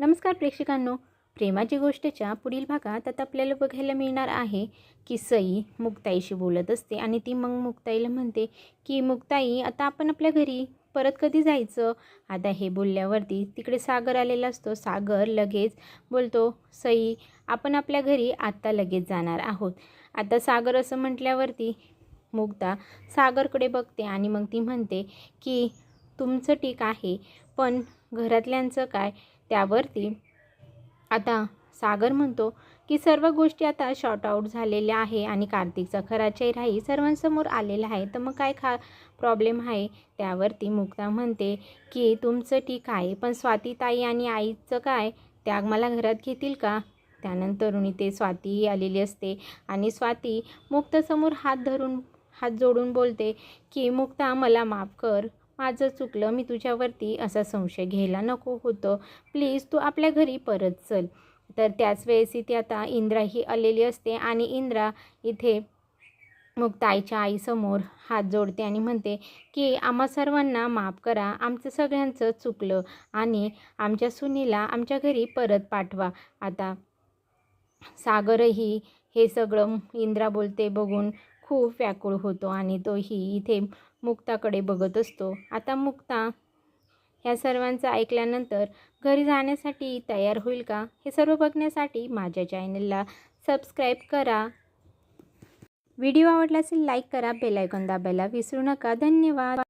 नमस्कार प्रेक्षकांनो. प्रेमाची गोष्टच्या पुढील भागात आता आपल्याला बघायला मिळणार आहे की सई मुक्ताईशी बोलत असते आणि ती मग मुक्ताईला म्हणते की मुक्ताई आता आपण आपल्या घरी परत कधी जायचं? आता हे बोलल्यावरती तिकडे सागर आलेला असतो. सागर लगेच बोलतो सई आपण आपल्या घरी आत्ता लगेच जाणार आहोत. आता सागर असं म्हटल्यावरती मुक्ता सागरकडे बघते आणि मग ती म्हणते की तुमचं ठीक आहे पण घरातल्यांचं काय? त्यावरती आता सागर म्हणतो की सर्व गोष्टी आता शॉर्ट आऊट झालेल्या आहे आणि कार्तिकचा खरा चेहराही सर्वांसमोर आलेला आहे. तर मग काय खा प्रॉब्लेम आहे? त्यावरती मुक्ता म्हणते की तुमचं ठीक आहे पण स्वातीताई आणि आईचं काय? त्या मला घरात घेतील का? त्यानंतरुणी ते स्वातीही आलेली असते आणि स्वाती मुक्तासमोर हात धरून हात जोडून बोलते की मुक्ता मला माफ कर. माझं चुकलं मी तुझ्यावरती असा संशय घ्यायला नको होतं. प्लीज तू आपल्या घरी परत चल. तर त्याच वेळेस इथे आता इंद्रा ही आलेली असते आणि इंद्रा इथे मग ताईच्या आईसमोर हात जोडते आणि म्हणते की आम्हा सर्वांना माफ करा. आमचं सगळ्यांचं चुकलं आणि आमच्या सुनीला आमच्या घरी परत पाठवा. आता सागरही हे सगळं इंद्रा बोलते बघून खूप व्याकुळ होतो आणि तोही इथे मुक्ताकडे बघत असतो. आता मुक्ता ह्या सर्वांचं ऐकल्यानंतर घरी जाण्यासाठी तयार होईल का? हे सर्व बघण्यासाठी माझ्या चॅनलला सबस्क्राईब करा. व्हिडिओ आवडला असेल लाईक करा. बेलायकॉन दाबायला विसरू नका. धन्यवाद.